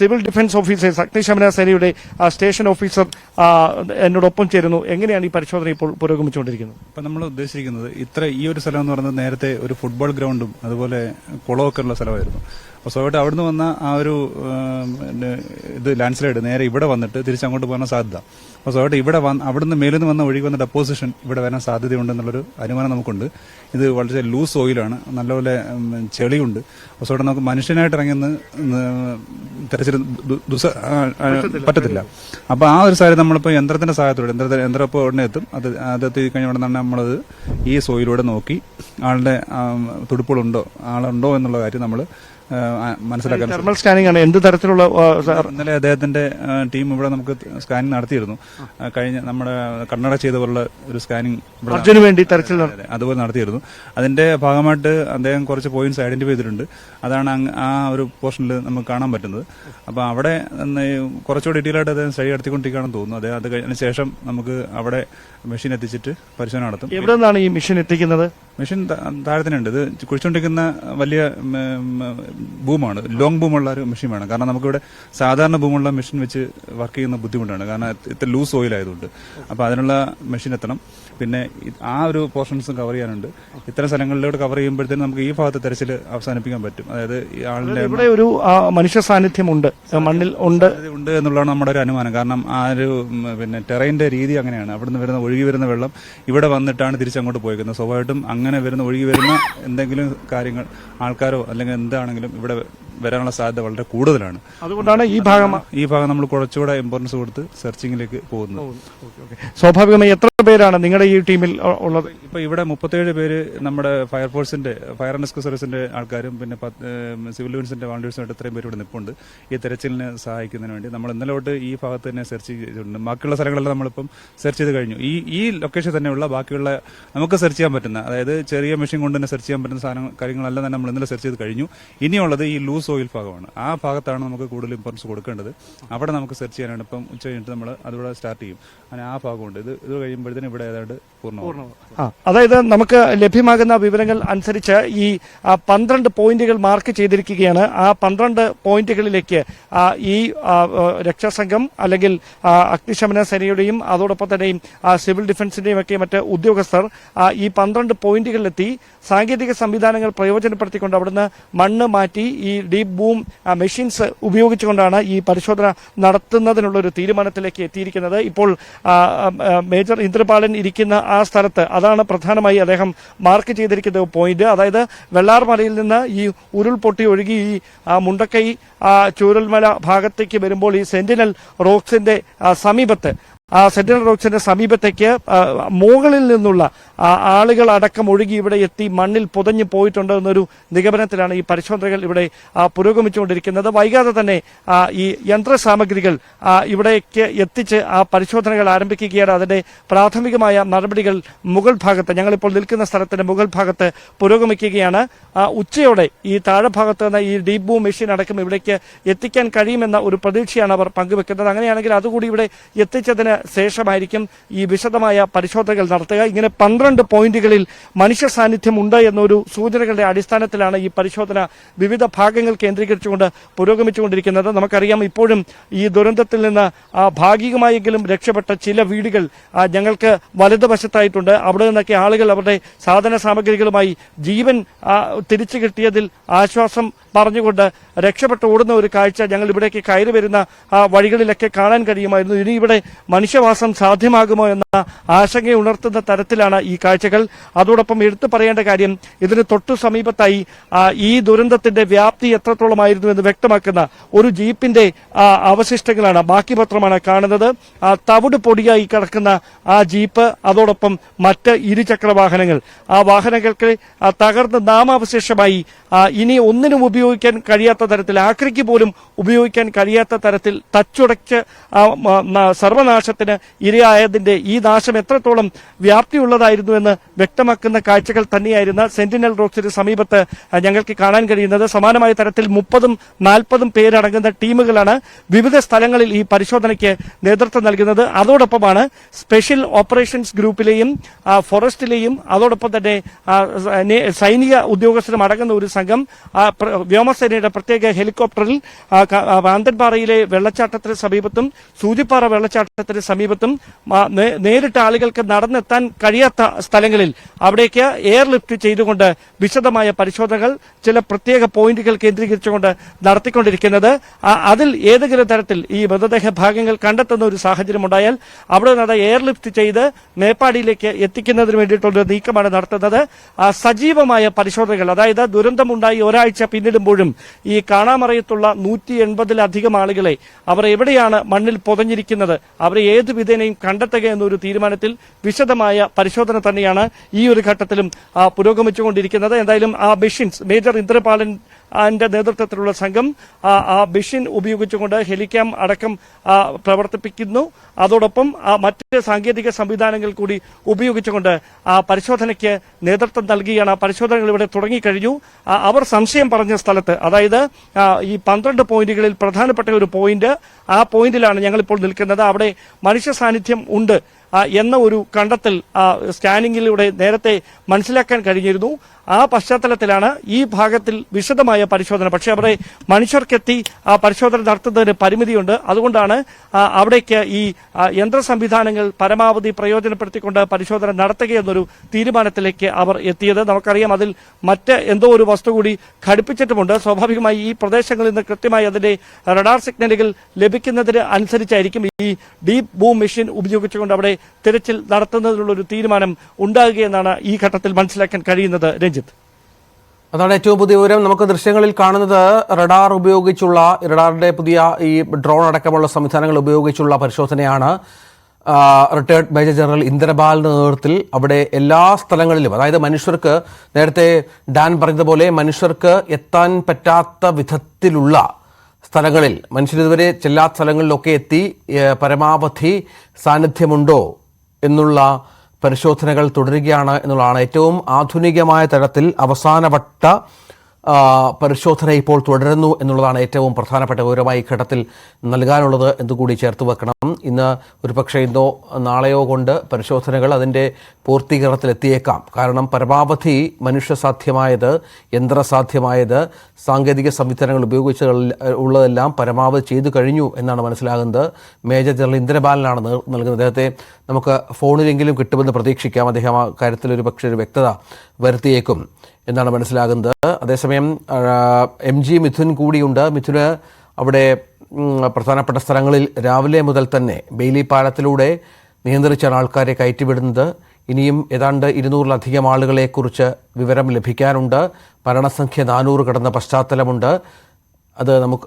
Civil defence officers അഗ്നിശമന സേനയുടെ station officer എന്നോടൊപ്പം ചേരുന്നു. എങ്ങനെയാണ് ഈ പരിശോധന ഇപ്പോൾ പുരോഗമിച്ചുകൊണ്ടിരിക്കുന്നത്? ഇപ്പം നമ്മൾ ഉദ്ദേശിക്കുന്നത് ഇത്ര ഈ ഒരു സ്ഥലം എന്ന് പറയുന്നത് നേരത്തെ ഒരു ഫുട്ബോൾ ഗ്രൗണ്ടും അതുപോലെ കുളമൊക്കെ ഉള്ള സ്ഥലമായിരുന്നു. അപ്പോൾ സ്വാഭാവികമായിട്ട് അവിടുന്ന് വന്ന ആ ഒരു ഇത് ലാൻഡ് സ്ലൈഡ് നേരെ ഇവിടെ വന്നിട്ട് തിരിച്ചങ്ങോട്ട് പോകാൻ സാധ്യത. അപ്പോൾ സ്വാഭാവികമായിട്ട് ഇവിടെ വന്ന് അവിടുന്ന് മേലിൽ നിന്ന് വന്ന ഒഴുകി വന്ന ഡെപ്പോസിഷൻ ഇവിടെ വരാൻ സാധ്യതയുണ്ടെന്നുള്ളൊരു അനുമാനം നമുക്കുണ്ട്. ഇത് വളരെ ലൂസ് ഓയിലാണ് നല്ലപോലെ ചെളിയുണ്ട്. അപ്പോൾ സ്വാഭാവികം നമുക്ക് മനുഷ്യനായിട്ട് ഇറങ്ങിയെന്ന് തെരച്ചിൽ പറ്റത്തില്ല. അപ്പോൾ ആ ഒരു സാഹചര്യം നമ്മളിപ്പോൾ യന്ത്രത്തിന്റെ സഹായത്തോടെ യന്ത്ര യന്ത്രം ഇപ്പോൾ ഉടനെ എത്തും. അത് അതെത്തി കഴിഞ്ഞ ഉടനെ തന്നെ നമ്മളത് ഈ സോയിലൂടെ നോക്കി ആളുടെ തുടുപ്പുകളുണ്ടോ ആളുണ്ടോ എന്നുള്ള കാര്യം നമ്മൾ മനസ്സിലാക്കാൻ തെർമൽ സ്കാനിംഗ് ആണ്. എന്ത് തരത്തിലുള്ള ഇന്നലെ അദ്ദേഹത്തിന്റെ ടീം ഇവിടെ നമുക്ക് സ്കാനിംഗ് നടത്തിയിരുന്നു. കഴിഞ്ഞ നമ്മുടെ കർണാടക ചെയ്ത പോലുള്ള ഒരു സ്കാനിംഗ് അർജുന് വേണ്ടി തെരച്ചിൽ അതെ, അതുപോലെ നടത്തിയിരുന്നു. അതിന്റെ ഭാഗമായിട്ട് അദ്ദേഹം കുറച്ച് പോയിന്റ്സ് ഐഡന്റിഫൈ ചെയ്തിട്ടുണ്ട്. അതാണ് ആ ഒരു പോർഷനിൽ നമുക്ക് കാണാൻ പറ്റുന്നത്. അപ്പൊ അവിടെ കുറച്ചുകൂടി ഡീറ്റെയിൽ ആയിട്ട് അദ്ദേഹം സ്റ്റഡി നടത്തിക്കൊണ്ടിരിക്കുകയാണെന്ന് തോന്നുന്നു. അദ്ദേഹം അത് കഴിഞ്ഞ ശേഷം നമുക്ക് അവിടെ മെഷീൻ എത്തിച്ചിട്ട് പരിശോധന നടത്തും. എവിടെ നിന്നാണ് ഈ മെഷീൻ എത്തിക്കുന്നത്? മെഷീൻ താഴെ തന്നെ ഉണ്ട് ഇത് കുഴിച്ചുകൊണ്ടിരിക്കുന്ന വലിയ ബൂമാണ് ലോങ് ബൂമുള്ള ഒരു മെഷീൻ വേണം. കാരണം നമുക്കിവിടെ സാധാരണ ബൂമുള്ള മെഷീൻ വെച്ച് വർക്ക് ചെയ്യുന്ന ബുദ്ധിമുട്ടാണ്. കാരണം ഇത്ര ലൂസ് ഓയിൽ ആയതുകൊണ്ട്. അപ്പോൾ അതിനുള്ള മെഷീൻ എത്തണം. പിന്നെ ആ ഒരു പോർഷൻസും കവർ ചെയ്യാനുണ്ട്. ഇത്തരം സ്ഥലങ്ങളിലൂടെ കവർ ചെയ്യുമ്പോഴത്തേനും നമുക്ക് ഈ ഭാഗത്ത് തെരച്ചിൽ അവസാനിപ്പിക്കാൻ പറ്റും. അതായത് ഈ ആളിന്റെ ഇവിടെ ഒരു മനുഷ്യ സാന്നിധ്യമുണ്ട്. മണ്ണിൽ ഉണ്ട്. ഉണ്ട് എന്നുള്ളതാണ് നമ്മുടെ ഒരു അനുമാനം. കാരണം ആ ഒരു പിന്നെ ടെറൈന്റെ രീതി അങ്ങനെയാണ്. അവിടുന്ന് വരുന്ന ഒഴുകി വരുന്ന വെള്ളം ഇവിടെ വന്നിട്ടാണ് തിരിച്ചങ്ങോട്ട് പോയിരിക്കുന്നത് സ്വാഭാവികമായിട്ടും അങ്ങനെ വരുന്ന ഒഴുകി വരുന്ന എന്തെങ്കിലും കാര്യങ്ങൾ ആൾക്കാരോ അല്ലെങ്കിൽ എന്താണെങ്കിലും ഇവിടെ വരാനുള്ള സാധ്യത വളരെ കൂടുതലാണ്. അതുകൊണ്ടാണ് ഈ ഭാഗം ഈ ഭാഗം നമ്മൾ കുറച്ചുകൂടെ ഇമ്പോർട്ടൻസ് കൊടുത്ത് സെർച്ചിങ്ങിലേക്ക് പോകുന്നത്. സ്വാഭാവികമായി എത്ര പേരാണ് നിങ്ങളുടെ ഈ ടീമിൽ ഉള്ളത്? ഇപ്പൊ ഇവിടെ മുപ്പത്തേഴ് പേര് നമ്മുടെ ഫയർഫോഴ്സിന്റെ ഫയർ ആൻഡ് റെസ്ക്യൂ സർവീസിന്റെ ആൾക്കാരും പിന്നെ സിവിൽ ഡിഫൻസിന്റെ വളണ്ടിയേഴ്സുമായിട്ട് ഇത്രയും പേര് ഇവിടെ നിൽപ്പുണ്ട് ഈ തെരച്ചിലിനെ സഹായിക്കുന്നതിന് വേണ്ടി നമ്മൾ ഇന്നലെ തൊട്ട് ഈ ഭാഗത്ത് തന്നെ സെർച്ച് ചെയ്തിട്ടുണ്ട്. ബാക്കിയുള്ള സ്ഥലങ്ങളെല്ലാം നമ്മളിപ്പം സെർച്ച് ചെയ്ത് കഴിഞ്ഞു. ഈ ഈ ലൊക്കേഷൻ തന്നെയുള്ള ബാക്കിയുള്ള നമുക്ക് സെർച്ച് ചെയ്യാൻ പറ്റുന്ന അതായത് ചെറിയ മെഷീൻ കൊണ്ട് തന്നെ സെർച്ച് ചെയ്യാൻ പറ്റുന്ന സാധനം കാര്യങ്ങളെല്ലാം തന്നെ നമ്മൾ ഇന്നലെ സെർച്ച് ചെയ്ത് കഴിഞ്ഞു. ഇനിയുള്ളത് ഈ ലൂസ് ഓയിൽ ഭാഗമാണ് ആ ഭാഗത്താണ് നമുക്ക് കൂടുതൽ ഇമ്പോർട്ടൻസ് കൊടുക്കേണ്ടത്. അവിടെ നമുക്ക് സെർച്ച് ചെയ്യാനാണ്. ഇപ്പം ഉച്ച കഴിഞ്ഞിട്ട് നമ്മൾ അതിവിടെ സ്റ്റാർട്ട് ചെയ്യും. അങ്ങനെ ആ ഭാഗമുണ്ട്. ഇത് ഇത് കഴിയുമ്പോഴത്തേനും ഇവിടെ ഏതാണ്ട് പൂർണമാവും. ആ, അതായത് നമുക്ക് ലഭ്യമാകുന്ന വിവരങ്ങൾ അനുസരിച്ച് ഈ പന്ത്രണ്ട് പോയിന്റുകൾ മാർക്ക് ചെയ്തിരിക്കുകയാണ്. ആ പന്ത്രണ്ട് പോയിന്റുകളിലേക്ക് ഈ രക്ഷാസംഘം അല്ലെങ്കിൽ അഗ്നിശമന സേനയുടെയും അതോടൊപ്പം തന്നെയും സിവിൽ ഡിഫൻസിന്റെയും ഒക്കെ മറ്റ് ഉദ്യോഗസ്ഥർ ഈ പന്ത്രണ്ട് പോയിന്റുകളിലെത്തി സാങ്കേതിക സംവിധാനങ്ങൾ പ്രയോജനപ്പെടുത്തിക്കൊണ്ട് അവിടുന്ന് മണ്ണ് മാറ്റി ഈ ഡീപ് ബൂം മെഷീൻസ് ഉപയോഗിച്ചുകൊണ്ടാണ് ഈ പരിശോധന നടത്തുന്നതിനുള്ള ഒരു തീരുമാനത്തിലേക്ക് എത്തിയിരിക്കുന്നത്. ഇപ്പോൾ മേജർ ഇന്ദ്രപാലൻ ഇരിക്കുന്ന ആ സ്ഥലത്ത് അതാണ് പ്രധാനമായി അദ്ദേഹം മാർക്ക് ചെയ്തിരിക്കുന്ന പോയിന്റ്. അതായത് വെള്ളാർമലയിൽ നിന്ന് ഈ ഉരുൾപൊട്ടി ഒഴുകി ഈ മുണ്ടക്കൈ ചൂരൽമല ഭാഗത്തേക്ക് വരുമ്പോൾ ഈ സെന്റിനൽ റോക്സിന്റെ സമീപത്ത് സെന്റിനൽ റോക്സിന്റെ സമീപത്തേക്ക് മുകളിൽ നിന്നുള്ള ആളുകൾ അടക്കം ഒഴുകി ഇവിടെ എത്തി മണ്ണിൽ പുതഞ്ഞു പോയിട്ടുണ്ട് എന്നൊരു നിഗമനത്തിലാണ് ഈ പരിശോധനകൾ ഇവിടെ പുരോഗമിച്ചുകൊണ്ടിരിക്കുന്നത്. വൈകാതെ തന്നെ ഈ യന്ത്ര സാമഗ്രികൾ ഇവിടേക്ക് എത്തിച്ച് ആ പരിശോധനകൾ ആരംഭിക്കുകയാണ്. അതിന്റെ പ്രാഥമികമായ നടപടികൾ മുകൾ ഭാഗത്ത് ഞങ്ങളിപ്പോൾ നിൽക്കുന്ന സ്ഥലത്തിന്റെ മുകൾ ഭാഗത്ത് പുരോഗമിക്കുകയാണ്. ഉച്ചയോടെ ഈ താഴെ ഭാഗത്ത് നിന്ന് ഈ ഡീപ് ബൂ മെഷീൻ അടക്കം ഇവിടേക്ക് എത്തിക്കാൻ കഴിയുമെന്ന ഒരു പ്രതീക്ഷയാണ് അവർ പങ്കുവെക്കുന്നത്. അങ്ങനെയാണെങ്കിൽ അതുകൂടി ഇവിടെ എത്തിച്ചതിന് ശേഷമായിരിക്കും ഈ വിശദമായ പരിശോധനകൾ നടത്തുക. ഇങ്ങനെ പന്ത്രണ്ട് പോയിന്റുകളിൽ മനുഷ്യ സാന്നിധ്യം ഉണ്ട് എന്നൊരു സൂചനകളുടെ അടിസ്ഥാനത്തിലാണ് ഈ പരിശോധന വിവിധ ഭാഗങ്ങൾ കേന്ദ്രീകരിച്ചുകൊണ്ട് പുരോഗമിച്ചുകൊണ്ടിരിക്കുന്നത്. നമുക്കറിയാം ഇപ്പോഴും ഈ ദുരന്തത്തിൽ നിന്ന് ഭാഗികമായെങ്കിലും രക്ഷപ്പെട്ട ചില വീടുകൾ ഞങ്ങൾക്ക് വലതുവശത്തായിട്ടുണ്ട്. അവിടെ നിന്നൊക്കെ ആളുകൾ അവരുടെ സാധന സാമഗ്രികളുമായി ജീവൻ തിരിച്ചു കിട്ടിയതിൽ ആശ്വാസം പറഞ്ഞുകൊണ്ട് രക്ഷപ്പെട്ട് ഓടുന്ന ഒരു കാഴ്ച ഞങ്ങൾ ഇവിടേക്ക് കയറി വരുന്ന ആ, വഴികളിലൊക്കെ കാണാൻ കഴിയുമായിരുന്നു. ഇനി ഇവിടെ മനുഷ്യവാസം സാധ്യമാകുമോ എന്ന ആശങ്ക ഉണർത്തുന്ന തരത്തിലാണ് ഈ കാഴ്ചകൾ. അതോടൊപ്പം എടുത്തു പറയേണ്ട കാര്യം ഇതിന് തൊട്ടു സമീപത്തായി ഈ ദുരന്തത്തിന്റെ വ്യാപ്തി എത്രത്തോളമായിരുന്നു എന്ന് വ്യക്തമാക്കുന്ന ഒരു ജീപ്പിന്റെ അവശിഷ്ടങ്ങളാണ് ബാക്കി പത്രമാണ് കാണുന്നത് തവിട് പൊടിയായി കിടക്കുന്ന ആ ജീപ്പ് അതോടൊപ്പം മറ്റ് ഇരുചക്ര വാഹനങ്ങൾ ആ വാഹനങ്ങൾക്ക് തകർന്ന് നാമാവശേഷമായി ഇനി ഒന്നിനും ഉപയോഗിക്കാൻ കഴിയാത്ത തരത്തിൽ ആക്രിക്ക് പോലും ഉപയോഗിക്കാൻ കഴിയാത്ത തരത്തിൽ തച്ചുടച്ച് സർവനാശത്തിന് ഇരയായതിന്റെ ഈ നാശം എത്രത്തോളം വ്യാപ്തിയുള്ളതായിരുന്നു എന്ന് വ്യക്തമാക്കുന്ന കാഴ്ചകൾ തന്നെയായിരുന്നു സെന്റിനൽ റോക്സിന് സമീപത്ത് ഞങ്ങൾക്ക് കാണാൻ കഴിയുന്നത്. സമാനമായ തരത്തിൽ മുപ്പതും നാൽപ്പതും പേരടങ്ങുന്ന ടീമുകളാണ് വിവിധ സ്ഥലങ്ങളിൽ ഈ പരിശോധനയ്ക്ക് നേതൃത്വം നൽകുന്നത്. അതോടൊപ്പമാണ് സ്പെഷ്യൽ ഓപ്പറേഷൻസ് ഗ്രൂപ്പിലെയും ഫോറസ്റ്റിലെയും അതോടൊപ്പം തന്നെ സൈനിക ഉദ്യോഗസ്ഥരും അടങ്ങുന്ന ഒരു സംഘം വ്യോമസേനയുടെ പ്രത്യേക ഹെലികോപ്റ്ററിൽ ആന്തൻപാറയിലെ വെള്ളച്ചാട്ടത്തിന് സമീപത്തും സൂചിപ്പാറ വെള്ളച്ചാട്ടത്തിന് സമീപത്തും നേരിട്ട് ആളുകൾക്ക് നടന്നെത്താൻ കഴിയാത്ത സ്ഥലങ്ങളിൽ അവിടേക്ക് എയർലിഫ്റ്റ് ചെയ്തുകൊണ്ട് വിശദമായ പരിശോധനകൾ ചില പ്രത്യേക പോയിന്റുകൾ കേന്ദ്രീകരിച്ചുകൊണ്ട് നടത്തിക്കൊണ്ടിരിക്കുന്നത്. അതിൽ ഏതെങ്കിലും തരത്തിൽ ഈ മൃതദേഹ ഭാഗങ്ങൾ കണ്ടെത്തുന്ന ഒരു സാഹചര്യം ഉണ്ടായാൽ അവിടെ നിന്ന് എയർ ലിഫ്റ്റ് ചെയ്ത് മേപ്പാടിയിലേക്ക് എത്തിക്കുന്നതിന് വേണ്ടിയിട്ടുള്ള നീക്കമാണ് നടത്തുന്നത്. സജീവമായ പരിശോധനകൾ അതായത് ദുരന്തമുണ്ടായി ഒരാഴ്ച പിന്നിടുമ്പോഴും ഈ കാണാമറയത്തുള്ള നൂറ്റി എൺപതിലധികം ആളുകളെ അവർ എവിടെയാണ് മണ്ണിൽ പൊതഞ്ഞിരിക്കുന്നത്? അവരെ ഏത് വിധേനയും കണ്ടെത്തുക എന്നൊരു തീരുമാനത്തിൽ വിശദമായ പരിശോധന തന്നെയാണ് ഈ ഒരു ഘട്ടത്തിലും പുരോഗമിച്ചുകൊണ്ടിരിക്കുന്നത്. എന്തായാലും ആ മെഷീൻസ് മേജർ ഇന്ദ്രപാലൻ ന്റെ നേതൃത്വത്തിലുള്ള സംഘം ആ, മെഷീൻ ഉപയോഗിച്ചുകൊണ്ട് ഹെലിക്യാം അടക്കം പ്രവർത്തിപ്പിക്കുന്നു. അതോടൊപ്പം മറ്റ് സാങ്കേതിക സംവിധാനങ്ങൾ കൂടി ഉപയോഗിച്ചുകൊണ്ട് ആ പരിശോധനയ്ക്ക് നേതൃത്വം നൽകുകയാണ് ആ പരിശോധനകൾ ഇവിടെ തുടങ്ങിക്കഴിഞ്ഞു. അവർ സംശയം പറഞ്ഞ സ്ഥലത്ത് അതായത് ഈ പന്ത്രണ്ട് പോയിന്റുകളിൽ പ്രധാനപ്പെട്ട ഒരു പോയിന്റ് ആ പോയിന്റിലാണ് ഞങ്ങളിപ്പോൾ നിൽക്കുന്നത്. അവിടെ മനുഷ്യ സാന്നിധ്യം ഉണ്ട് എന്ന ഒരു കണ്ടെത്തൽ സ്കാനിങ്ങിലൂടെ നേരത്തെ മനസ്സിലാക്കാൻ കഴിഞ്ഞിരുന്നു. ആ പശ്ചാത്തലത്തിലാണ് ഈ ഭാഗത്തിൽ വിശദമായ പരിശോധന. പക്ഷേ അവിടെ മനുഷ്യർക്കെത്തി ആ പരിശോധന നടത്തുന്നതിന് പരിമിതിയുണ്ട്. അതുകൊണ്ടാണ് അവിടേക്ക് ഈ യന്ത്ര സംവിധാനങ്ങൾ പരമാവധി പ്രയോജനപ്പെടുത്തിക്കൊണ്ട് പരിശോധന നടത്തുകയെന്നൊരു തീരുമാനത്തിലേക്ക് അവർ എത്തിയത്. നമുക്കറിയാം അതിൽ മറ്റ് എന്തോ ഒരു വസ്തു കൂടി ഘടിപ്പിച്ചിട്ടുമുണ്ട്. സ്വാഭാവികമായി ഈ പ്രദേശങ്ങളിൽ നിന്ന് കൃത്യമായി അതിന്റെ റഡാർ സിഗ്നലുകൾ ലഭിക്കുന്നതിന് അനുസരിച്ചായിരിക്കും ഈ ഡീപ് ബൂം മെഷീൻ ഉപയോഗിച്ചുകൊണ്ട് അവിടെ തിരച്ചിൽ നടത്തുന്നതിനുള്ള ഒരു തീരുമാനം ഉണ്ടാകുകയെന്നാണ് ഈ ഘട്ടത്തിൽ മനസ്സിലാക്കാൻ കഴിയുന്നത്. രഞ്ജിത്ത്. അതാണ് ഏറ്റവും പുതിയ വിവരം. നമുക്ക് ദൃശ്യങ്ങളിൽ കാണുന്നത് റഡാർ ഉപയോഗിച്ചുള്ള റഡാറിന്റെ പുതിയ ഈ ഡ്രോൺ അടക്കമുള്ള സംവിധാനങ്ങൾ ഉപയോഗിച്ചുള്ള പരിശോധനയാണ് റിട്ടയർഡ് മേജർ ജനറൽ ഇന്ദ്രബാലിന്റെ നേതൃത്വത്തിൽ അവിടെ എല്ലാ സ്ഥലങ്ങളിലും. അതായത് മനുഷ്യർക്ക് നേരത്തെ ഡാൻ പറഞ്ഞതുപോലെ മനുഷ്യർക്ക് എത്താൻ പറ്റാത്ത വിധത്തിലുള്ള സ്ഥലങ്ങളിൽ മനുഷ്യർ ഇതുവരെ ചെല്ലാത്ത സ്ഥലങ്ങളിലൊക്കെ എത്തി പരമാവധി സാന്നിധ്യമുണ്ടോ എന്നുള്ള പരിശോധനകൾ തുടരുകയാണ് എന്നുള്ളതാണ് ഏറ്റവും ആധുനികമായ തരത്തിൽ അവസാനവട്ട പരിശോധന ഇപ്പോൾ തുടരുന്നു എന്നുള്ളതാണ് ഏറ്റവും പ്രധാനപ്പെട്ട വിവരമായി ഘട്ടത്തിൽ നൽകാനുള്ളത് എന്നുകൂടി ചേർത്ത് വെക്കണം. ഇന്ന് ഒരു പക്ഷേ ഇന്നോ നാളെയോ കൊണ്ട് പരിശോധനകൾ അതിന്റെ പൂർത്തീകരണത്തിലെത്തിയേക്കാം. കാരണം പരമാവധി മനുഷ്യസാധ്യമായത് യന്ത്രസാധ്യമായത് സാങ്കേതിക സംവിധാനങ്ങൾ ഉപയോഗിച്ച് ഉള്ളതെല്ലാം പരമാവധി ചെയ്തു കഴിഞ്ഞു എന്നാണ് മനസ്സിലാകുന്നത്. മേജർ ജനറൽ ഇന്ദ്രബാലനാണ് നൽകുന്നത്. അദ്ദേഹത്തെ നമുക്ക് ഫോണിലെങ്കിലും കിട്ടുമെന്ന് പ്രതീക്ഷിക്കാം. അദ്ദേഹം ആ കാര്യത്തിൽ ഒരു പക്ഷേ ഒരു വ്യക്തത വരുത്തിയേക്കും. എന്നാണ് മനസ്സിലാകുന്നത്. അതേസമയം എം ജി മിഥുൻ കൂടിയുണ്ട്. മിഥുന് അവിടെ പ്രധാനപ്പെട്ട സ്ഥലങ്ങളിൽ രാവിലെ മുതൽ തന്നെ ബെയിലി പാലത്തിലൂടെ നിയന്ത്രിച്ചാണ് ആൾക്കാരെ കയറ്റിവിടുന്നത്. ഇനിയും ഏതാണ്ട് ഇരുന്നൂറിലധികം ആളുകളെക്കുറിച്ച് വിവരം ലഭിക്കാനുണ്ട്. മരണസംഖ്യ നാനൂറ് കടന്ന പശ്ചാത്തലമുണ്ട്. അത് നമുക്ക്